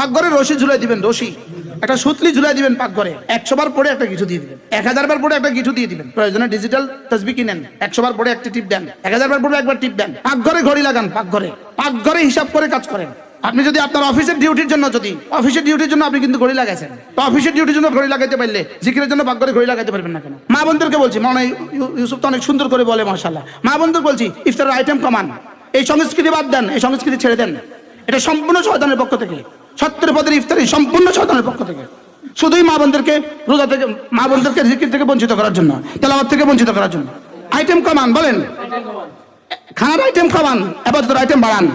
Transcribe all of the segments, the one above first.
পাকঘরে রশি ঝুলাই দিবেন, রশি। একটা সুতলি ঝুলাই দিবেন পাকঘরে। একশো বার পরে একটা কিছু দিয়ে দিবেন। এক হাজার বার পরে একটা কিছু দিয়ে দিবেন। প্রয়োজনে ডিজিটাল তসবি কিনেন। একশো বার পরে একটা টিপ দেন। এক হাজার বার পরে একবার টিপ দেন। পাকঘরে ঘড়ি লাগান, পাকঘরে। পাকঘরে হিসাব করে কাজ করেন। আপনি যদি আপনার অফিসের ডিউটির জন্য, যদি অফিসের ডিউটির জন্য আপনি কিন্তু ঘড়ি লাগাইছেন, তো অফিসের ডিউটির জন্য ঘড়ি লাগাইতে পারলে জিকিরের জন্য পাকঘরে ঘড়ি লাগাইতে পারবেন না কেন? মা বন্ধুকে বলছি, মনে ইউসুফ তো অনেক সুন্দর করে বলে মাশাল্লাহ মা বন্ধুকে বলছি, ইফতারের আইটেম কমান। এই সংস্কৃতি বাদ দেন, এই সংস্কৃতি ছেড়ে দেন। এটা সম্পূর্ণ শয়তানের পক্ষ থেকে। সত্তর পদের ইফতারি সম্পূর্ণ শয়তানের পক্ষ থেকে। শুধুই মা বোনদেরকে রোজা থেকে, মা বোনদেরকে জিকির থেকে বঞ্চিত করার জন্য, তেলাওয়াত থেকে বঞ্চিত করার জন্য। আইটেম কমান, বলেন। খানার আইটেম কমান এবার আইটেম বাড়ান।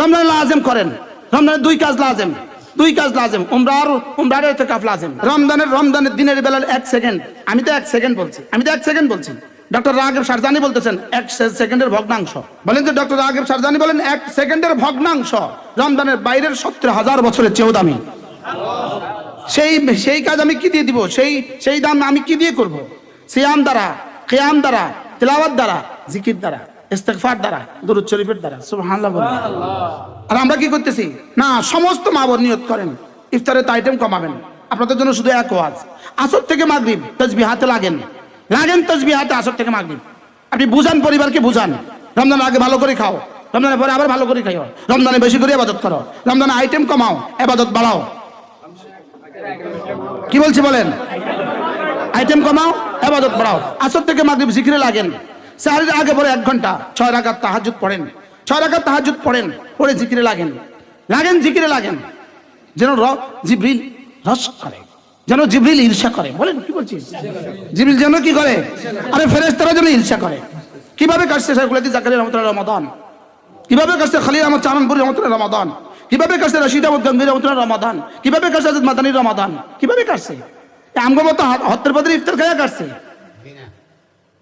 রমজান লাজেম করেন। রমজানের দুই কাজ লাজেম, দুই কাজ লাজেম, উমরার উমরার কাফ লাজেম। রমজানের রমজানের দিনের বেলার এক সেকেন্ড আমি তো এক সেকেন্ড বলছি, আমি তো এক সেকেন্ড বলছি। ডক্টর রাগেব সারজানি বলতেছেন, এক সেকেন্ডের ভগ্নাংশ। বলেন যে ডক্টর রাগেব সারজানি বলেন, এক সেকেন্ডের ভগ্নাংশ। রমজানের বাইরের সত্তর হাজার বছরের চেয়েও দামি। সেই সেই কাজ আমি কি দিয়ে দিব? সেই সেই দাম আমি কি দিয়ে করব? সিয়াম দ্বারা খেয়াম দ্বারা, তেলাওয়াত দ্বারা, জিকির দ্বারা, ইস্তেগফার দ্বারা, দুরুদ শরীফের দ্বারা, সুবহানাল্লাহ আর আমরা কি করতেছি? না, সমস্ত মা বোন নিয়ত করেন। ইফতারের আইটেম কমাবেন। আপনাদের জন্য শুধু এক ওয়াজ। আসর থেকে মাগরিব তসবি হাতে লাগেন। লাগেন তসবি হাতে আসর থেকে মাগরিব। আপনি বুঝান, পরিবারকে বুঝান। রমজান আগে ভালো করে খাও। রমজানের পরে আবার ভালো করে খাইও। রমজানে বেশি করে আবাদত করো। রমজানে আইটেম কমাও আবাদত বাড়াও। কি বলছি বলেন? আইটেম কমাও আবাদত বাড়াও। আসর থেকে মাগরিব জিকিরে লাগেন। সাহারির আগে পরে এক ঘণ্টা, ছয় রাকাত তাহাজুদ পড়েন। ছয় রাকাত তাহাজুদ পড়েন, পরে জিকিরে লাগেন। লাগেন, জিকিরে লাগেন। যেন জিব্রিল রস করে। যেন জিব্রিল ঈর্ষা করে। বলেন, কি বলছিস? জিব্রিল যেন কি করে? আরে ফেরেশতারা যেন ঈর্ষা করে। কীভাবে কাটছে শেখুলাদি জাকারিয়া রহমতুল্লাহ রমাদান? কীভাবে কাটছে খালিল আহমদ চাননপুরি রহমতুল্লাহ রমাদান? কীভাবে কাটছে রশিদ আহমদ গঙ্গির রহমতুল্লাহ রমাদান? কীভাবে কাটছে আজাদ মাদানির রমাদান? কীভাবে কাটছে? আমগো মতো হত্যার পদের ইফতার খাইয়া কাটছে?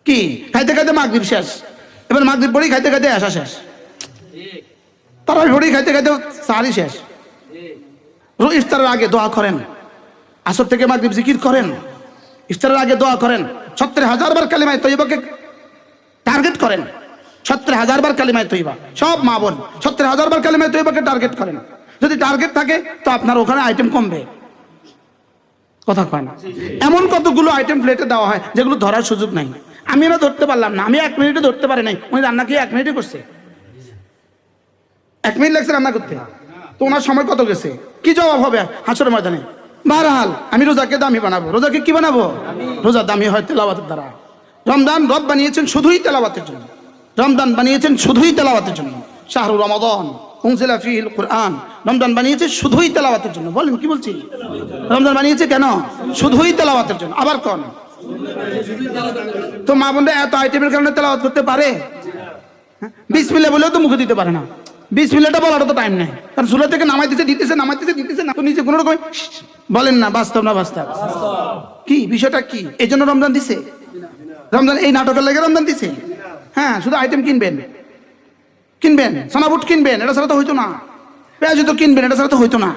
কি? খাইতে খাইতে মাগরিব শেষ। এবার মাগরিব পড়ি খাইতে খাইতে আসা শেষ। তারা পড়ি খাইতে খাইতে সারি শেষ। ইফতারের আগে দোয়া করেন। আসর থেকে মাগরিব জিকির করেন, ইফতারের আগে দোয়া করেন সত্তর হাজার বার কালিমায় তৈবাকে টার্গেট করেন সত্তর হাজার বার কালিমায় তৈবা সব মা বোন সত্তর হাজার বার কালিমায় তৈবাকে টার্গেট করেন। যদি টার্গেট থাকে, তো আপনার ওখানে আইটেম কমবে। কথা কয় না? এমন কতগুলো আইটেম প্লেটে দেওয়া হয়, যেগুলো ধরার সুযোগ নাই। আমি না ধরতে পারলাম না, আমি এক মিনিটে ধরতে পারি নাই। উনি রান্না কি এক মিনিটে করছে? এক মিনিট লাগছে রান্না করতে? তো ওনার সময় কত গেছে? কি জবাব হবে হাসর ময়দানে? বারহাল আমি রোজাকে দামি বানাবো। রোজাকে কি বানাবো? রোজা দামি হয় তেলাওয়াতের দ্বারা। রমজান রব বানিয়েছেন শুধুই তেলাওয়াতের জন্য। রমজান বানিয়েছেন শুধুই তেলাওয়াতের জন্য। শাহরুর রমাদন, উনজিলা ফিহিল কোরআন। রমজান বানিয়েছে শুধুই তেলাওয়াতের জন্য। বলেন, কি বলছি? রমজান বানিয়েছে কেন? শুধুই তেলাওয়াতের জন্য। আবার কোন? তো মা বোনরা এত আইটেমের কারণে তেলাওয়াত করতে পারে? বিসমিল্লা বলেও তো মুখে দিতে পারে না। বিসমিল্লাটা বলার তো টাইম নেই। কারণ চুলা থেকে নামাইতেছে, দিতেছে নামাইতেছে, দিতেছে, না তো নিচে কোনো রকম বলেন না, বাস্তব না বাস্তব? কি? বিষয়টা কি? এই জন্য রমজান দিছে? রমজান এই নাটকের লেগে রমজান দিছে? হ্যাঁ শুধু আইটেম কিনবেন। কিনবেন, সোনাবুট কিনবেন, এটা ছাড়া তো হইতো না। পেঁয়াজ তো কিনবেন, এটা ছাড়া তো হইতো না।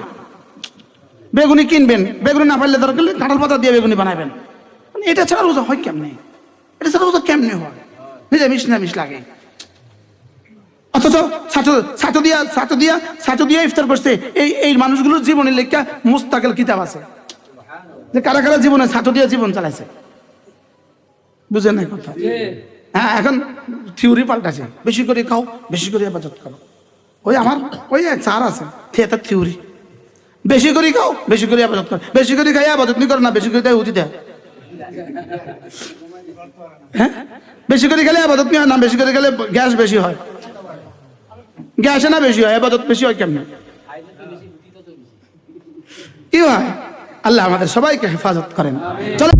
বেগুনি কিনবেন, বেগুনি না পারলে দরকার কাঁঠাল পাতা দিয়ে বেগুনি বানাবেন। মানে এটা ছাড়া রোজা হয় কেমনে? এটা ছাড়া রোজা কেমনে হয়? মিশ না নিরামিষ লাগে। অথচ ছাত্র ছাত্র দিয়া ছাত্র দিয়া ছাত্র দিয়া ইফতার করছে। এই এই মানুষগুলোর জীবনের লেখা মুস্তাকেল কিতাব আছে। যে কারা কারা জীবনে ছাত্র দিয়া জীবন চালাইছে? বুঝেন না কথা? হ্যাঁ এখন থিওরি পাল্টাছে। বেশি করে খাও বেশি করে আবাদত করো। ওই আমার ওই এক স্যার আছে থিয়েটার থিওরি। বেশি করে খাও বেশি করে আবাদত করো। বেশি করে খাই আবাদত নি করো না বেশি করে দেয় উচিত হ্যাঁ? বেশি করে গেলে আবাদত হয় না বেশি করে গেলে গ্যাস বেশি হয়। গ্যাসে না বেশি হয় এবাদত বেশি হয় কেমনে? কি হয়? আল্লাহ আমাদের সবাইকে হেফাজত করেন। চলো।